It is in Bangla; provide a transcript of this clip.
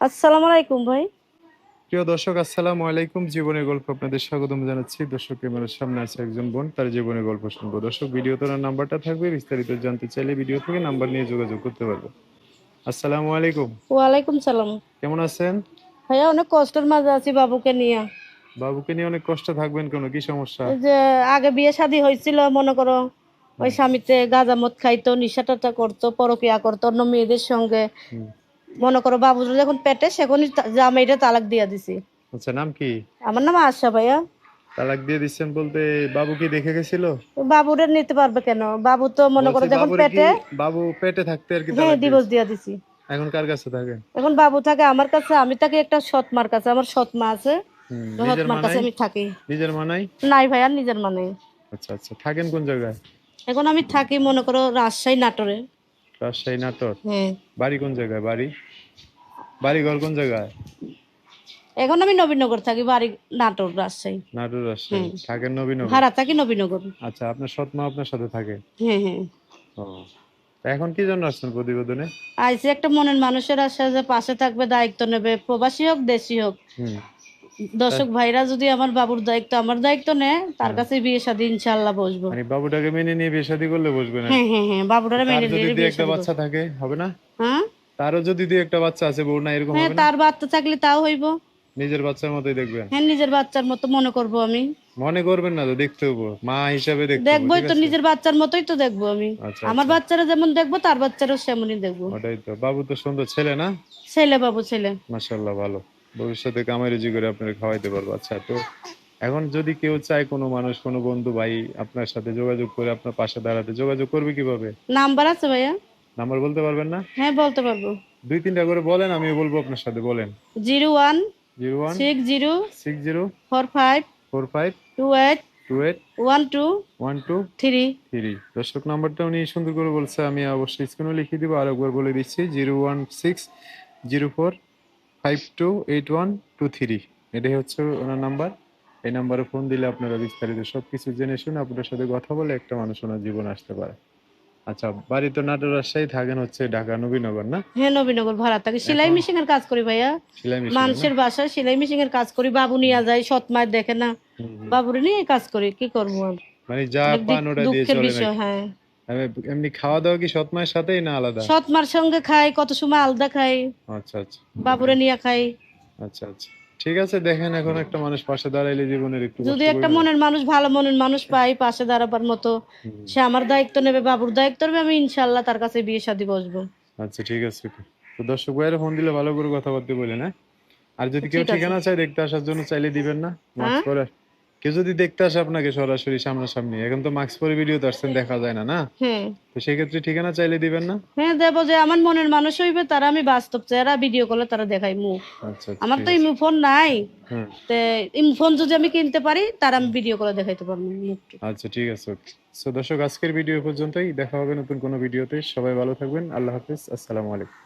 আসসালামু আলাইকুম ভাই। প্রিয় দর্শক আসসালামু আলাইকুম। জীবনের গল্প আপনাদের স্বাগতম জানাচ্ছি। দর্শক ক্যামেরার সামনে আছে একজন বোন তার জীবনের গল্প শুনব। দর্শক ভিডিও তোলার নাম্বারটা থাকবে বিস্তারিত জানতে চাইলে ভিডিও থেকে নাম্বার নিয়ে যোগাযোগ করতে পারবে আসসালামু আলাইকুম। ওয়ালাইকুম সালাম। কেমন আছেন? ভাইয়া অনেক কষ্টের মাঝে আছি বাবুকে নিয়ে। বাবুকে নিয়ে অনেক কষ্ট থাকবেন কেন? কি সমস্যা? যে আগে বিয়ে শাদী হয়েছিল মনে করো ওই স্বামীতে গাঁজা মদ খাইতো নিশা টাটা করতো পরকিয়া করতো অন্য মেয়েদের সঙ্গে। মনে করো বাবুর যখন পেটে সেখনই জামাইটা তালাক দিয়ে দিছি। আচ্ছা নাম কি? আমার নাম আশা ভাইয়া। তালাক দিয়ে দিচ্ছেন বলতে বাবু কি দেখে গেছিল? বাবুরে নিতে পারবে কেন? বাবু তো মনে করো যখন পেটে বাবু পেটে থাকতে আর কি হ্যাঁ? ডিভোর্স দিয়া দিছি। এখন কার কাছে থাকে? এখন বাবু থাকে আমার কাছে আমি থাকি একটা সৎ মার কাছে আমার সৎ মা আছে। সৎ মার কাছে আমি থাকি। নিজের মানাই নাই ভাইয়া নিজের মানে আচ্ছা আচ্ছা থাকেন কোন জায়গায়? এখন আমি থাকি মনে করো রাজশাহী নাটোরে। রাজশাহী নাটোর হ্যাঁ। বাড়ি কোন জায়গায়? বাড়ি? বাড়ি ঘর কোন জায়গায়? এখন আমি নবীনগর থাকি বাড়ি নাটোর রাজশাহী। নাটোর রাজশাহী। থাকেন নবীনগর? ভাড়া থাকি নবীনগর। আচ্ছা আপনার সৎ মা আপনার সাথে থাকে? হ্যাঁ হ্যাঁ। ও। এখন কি জন্য আসছেন প্রতিবেদনে? আইসি একটা মনের মানুষের আশা যে পাশে থাকবে দায়িত্ব নেবে প্রবাসী হোক দেশি হোক। দর্শক ভাইরা যদি আমার বাবুর দায়িত্ব আমার দায়িত্ব নেয় তার কাছে বিয়ে শাদী ইনশাল্লাহ বসবো। মানে বাবুটাকে মেনে নিয়ে বিয়ে শাদী করলে বসবে না? হ্যাঁ হ্যাঁ হ্যাঁ বাবুটারে মেনে নিয়ে বিয়ে একটা বাচ্চা থাকে হবে না? হ্যাঁ? তারও যদি দুই একটা বাচ্চা আছে বউ না এরকম হ্যাঁ হবে না? তার বাচ্চা থাকলে তাও হইব। নিজের বাচ্চার মতোই দেখবেন? হ্যাঁ নিজের বাচ্চার মতো মনে করব আমি। মনে করবেন না তো দেখতে হব মা হিসাবে দেখতে দেখবোই তো নিজের বাচ্চার মতোই তো দেখব আমি। আচ্ছা আমার বাচ্চারা যেমন দেখব তার বাচ্চারও সেমনই দেখব। ওটাই তো। বাবু তো সুন্দর ছেলে না? ছেলে বাবু ছেলে। মাশাল্লাহ ভালো। ভবিষ্যতে কামাই রুজি করে আপনারা খাওয়াইতে পারব। আচ্ছা তো এখন যদি কেউ চায় কোনো মানুষ কোনো বন্ধু ভাই আপনার সাথে যোগাযোগ করে আপনার পাশে দাঁড়াতে যোগাযোগ করবে কীভাবে? নাম্বার আছে ভাইয়া। নাম্বার বলতে পারবেন না? হ্যাঁ বলতে পারব। দুই তিনটা করে বলেন আমি বলব আপনার সাথে বলেন। Zero one zero one six zero six zero four five four five two eight two eight one two one two three. Three. দর্শক নাম্বারটা উনি সুন্দর করে বলছে আমি অবশ্যই স্ক্রিনে লিখে দিব আর একবার বলে দিচ্ছি zero one six zero four five two eight one two three এটাই হচ্ছে ওনার নাম্বার। এই নাম্বারে ফোন দিলে আপনারা বিস্তারিত সবকিছু জেনে শুনে আপনার সাথে কথা বলে একটা মানুষ ওনার জীবন আসতে পারে। আচ্ছা বাড়ি তো নাটোর রাজশাহী থাকেন হচ্ছে ঢাকা নবীনগর না? হ্যাঁ নবীনগর ভাড়া থাকি সেলাই মেশিন এর কাজ করি ভাইয়া। মানুষের বাসায় সেলাই মেশিন এর কাজ করি বাবু নিয়ে যায় সৎ মায়ের দেখে না। বাবুরে নিয়ে কাজ করি কি করব মানে যা পান ওটা দিয়ে চলে হ্যাঁ। এমনি- খাওয়া দাওয়া কি সৎ মায়ের সাথেই না আলাদা? সৎ মার সঙ্গে খাই কত সময় আলাদা খাই। আচ্ছা আচ্ছা। বাবুরে নিয়ে খাই। আচ্ছা আচ্ছা। ঠিক আছে দেখেন এখন একটা মানুষ পাশে দাঁড়াইলে জীবনের একটু যদি একটা মনের মানুষ ভালো মনের মানুষ পাই পাশে দাঁড়াবার মতো সে আমার দায়িত্ব নেবে বাবুর দায়িত্ব নেবে আমি ইনশাল্লাহ তার কাছে বিয়ে শাদী বসবো। আচ্ছা ঠিক আছে। তো দর্শক ভাইয়ের ফোন দিলে ভালো করে কথা বলতে বলে না আর যদি কেউ ঠিকানা চায় দেখতে আসার জন্য চাইলে দিবেন না। হ্যাঁ? কেউ যদি দেখতে আসে আপনাকে সরাসরি সামনাসামনি এখন তো মাস্ক পরে ভিডিও আসছেন দেখা যায় না না? হ্যাঁ। তো সেক্ষেত্রে ঠিকানা চাইলে দিবেন না? হ্যাঁ দেবো যে আমার মনের মানুষ হইবে তারা আমি বাস্তব চেহারা ভিডিও কলে তারা দেখাই মুখ আচ্ছা আচ্ছা, আমার তো। ইমু ফোন নাই। হুম তে ইমু ফোন যদি আমি কিনতে পারি তার আমি ভিডিও করে দেখাইতে পারব আচ্ছা ঠিক আছে সো দর্শক আজকের ভিডিও পর্যন্তই। দেখা হবে নতুন কোনো ভিডিওতে সবাই ভালো থাকবেন। আল্লাহ হাফিজ। আসসালামু আলাইকুম।